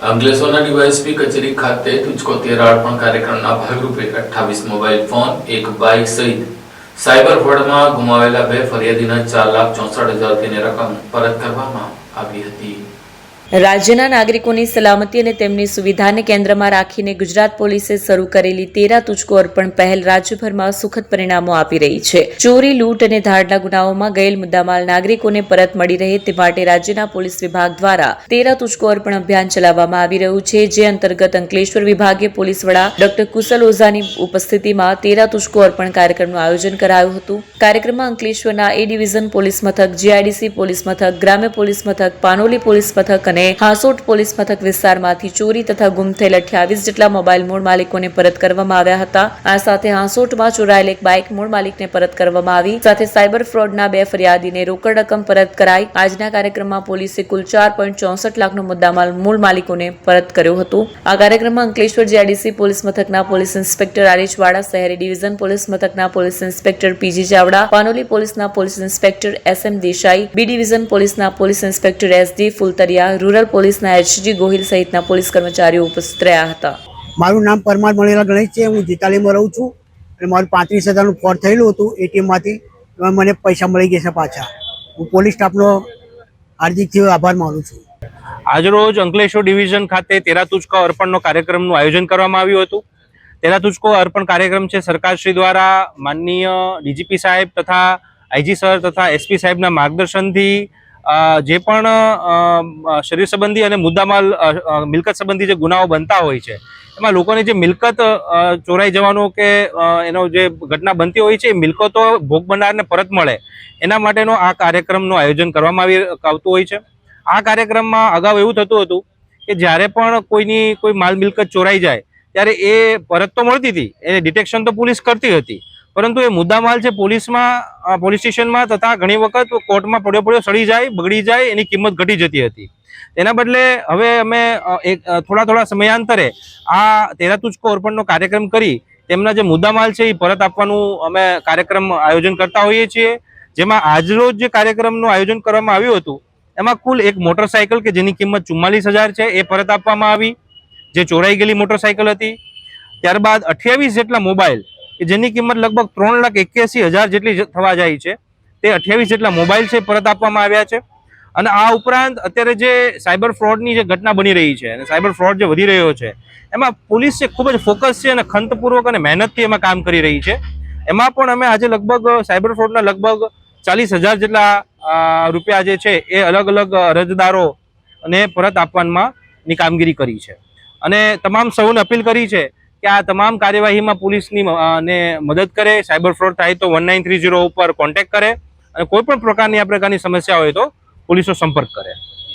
અંકલેશ્વરના ડીવાયએસપી કચેરી ખાતે તુચકો તેરા અર્પણ કાર્યક્રમના ભાગરૂપે અઠ્ઠાવીસ મોબાઈલ ફોન, એક બાઇક સહિત સાયબર ફ્રોડમાં ગુમાવેલા બે ફરિયાદીના ચાર લાખ ચોસઠ હજાર તેની રકમ પરત કરવામાં આવી હતી. રાજ્યના નાગરિકોની સલામતી અને તેમની સુવિધાને કેન્દ્રમાં રાખીને ગુજરાત પોલીસે શરૂ કરેલી તેરા તુચકો અર્પણ પહેલ રાજ્યભરમાં સુખદ પરિણામો આપી રહી છે. ચોરી, લૂંટ અને ધાડના ગુનાઓમાં ગયેલ મુદ્દામાલ નાગરિકોને પરત મળી રહે તે માટે રાજ્યના પોલીસ વિભાગ દ્વારા તેરા તુચકો અર્પણ અભિયાન ચલાવવામાં આવી રહ્યું છે, જે અંતર્ગત અંકલેશ્વર વિભાગીય પોલીસ વડા ડોક્ટર કુશલ ઓઝાની ઉપસ્થિતિમાં તેરા તુચકો અર્પણ કાર્યક્રમનું આયોજન કરાયું હતું. કાર્યક્રમમાં અંકલેશ્વરના એ ડિવિઝન પોલીસ મથક, જીઆઈડીસી પોલીસ મથક, ગ્રામ્ય પોલીસ મથક, પાનોલી પોલીસ મથક અને હાંસોટ પોલીસ મથક વિસ્તારમાંથી ચોરી તથા ગુમ થયેલ અઠ્યાવીસ જેટલા મોબાઈલ મૂળ માલિકોને પરત કરવામાં આવ્યા હતા. આ સાથે હાંસોટમાં ચોરાયેલ એક બાઇક મૂળ માલિકને પરત કરવામાં આવી. સાથે સાયબર ફ્રોડના બે ફરિયાદીને રોકડ રકમ પરત કરાઈ. આજના કાર્યક્રમમાં પોલીસે કુલ ચાર પોઈન્ટ ચોસઠ લાખનો મુદ્દામાલ મૂળ માલિકોને પરત કર્યો હતો. આ કાર્યક્રમમાં અંકલેશ્વર જીઆઈડીસી પોલીસ મથકના પોલીસ ઇન્સ્પેક્ટર આરિશ શહેરી ડિવિઝન પોલીસ મથકના police inspector P G Chavda, Panoli પોલીસના police inspector S M Desai, B division પોલીસના police inspector S D Fultariya rural પોલીસના એચજી ગોહિલ સહિતના પોલીસ કર્મચારીઓ ઉપસ્થિત રહ્યા હતા. મારું નામ પરમાર મળેલા ગણેશ છે હું જીતાલીમાં રહું છું અને મારું પાંત્રીસ હજારનું ફોડ થયેલું હતું એટીએમમાંથી મને પૈસા મળી ગયા છે પાછા. હું પોલીસ સ્ટાફનો હાર્દિકથી આભાર માનું છું. આજરોજ અંકલેશ્વર ડિવિઝન ખાતે તેરા તુચકો અર્પણનો કાર્યક્રમનું આયોજન કરવામાં આવ્યું હતું. તેરા તુચકો અર્પણ કાર્યક્રમ છે સરકારશ્રી દ્વારા માનનીય ડીજીપી સાહેબ તથા આઈજી સર તથા એસપી સાહેબના માર્ગદર્શનથી જે પણ શરીર સંબંધી અને મુદ્દામાલ મિલકત સંબંધી જે ગુનાઓ બનતા હોય છે, એમાં લોકોની જે મિલકત ચોરાઈ જવાનો કે એનો જે ઘટના બનતી હોય છે, એ મિલકતો ભોગ બનનારને પરત મળે. એના માટેનો આ કાર્યક્રમનું આયોજન કરવામાં આવી, આવતું હોય છે. આ કાર્યક્રમમાં અગાઉ એવું થતું હતું કે જ્યારે પણ કોઈની કોઈ માલ મિલકત ચોરાઈ જાય, ત્યારે એ પરત તો મળતી હતી. એને ડિટેક્શન તો પોલીસ કરતી હતી. પરંતુ એ મુદ્દામાલ છે પોલીસમાં પોલીસ સ્ટેશનમાં તથા ઘણી વખત કોર્ટમાં પડ્યો પડ્યો સડી જાય, બગડી જાય, એની કિંમત ઘટી જતી હતી. તેના બદલે હવે અમે એક થોડા થોડા સમયાંતરે આ તેરા તુચકો અર્પણનો કાર્યક્રમ કરી, તેમના જે મુદ્દામાલ છે એ પરત આપવાનું અમે કાર્યક્રમ આયોજન કરતા હોઈએ છીએ. જેમાં આજરોજ જે કાર્યક્રમનું આયોજન કરવામાં આવ્યું હતું, એમાં કુલ એક મોટરસાયકલ કે જેની કિંમત ચુમ્માલીસ હજાર છે, એ પરત આપવામાં આવી, જે ચોરાઈ ગયેલી મોટરસાયકલ હતી. ત્યારબાદ અઠ્યાવીસ જેટલા મોબાઈલ કે જેની કિંમત લગભગ ત્રણ લાખ એક્યાસી હજાર જેટલી થવા જાય છે. તે અઠ્યાવીસ જેટલા મોબાઈલ છે, પરત આપવામાં આવ્યા છે. અને આ ઉપરાંત અત્યારે જે સાયબર ફ્રોડની જે ઘટના બની રહી છે અને સાયબર ફ્રોડ જે વધી રહ્યો છે, એમાં પોલીસ ખૂબ જ ફોકસ છે અને ખંતપૂર્વક અને મહેનતથી એમાં કામ કરી રહી છે. એમાં પણ અમે આજે લગભગ સાયબર ફ્રોડના લગભગ ચાલીસ હજાર જેટલા રૂપિયા જે છે એ અલગ અલગ અરજદારો અને પરત આપવામાં કામગીરી કરી છે. અને તમામ સૌને અપીલ કરી છે કે આ તમામ કાર્યવાહીમાં પોલીસની ને મદદ કરે, સાયબર ફ્રોડ થાય તો વન નાઇન થ્રી ઝીરો ઉપર કોન્ટેક્ટ કરે અને કોઈ પણ પ્રકારની આ પ્રકારની સમસ્યા હોય તો પોલીસનો સંપર્ક કરે.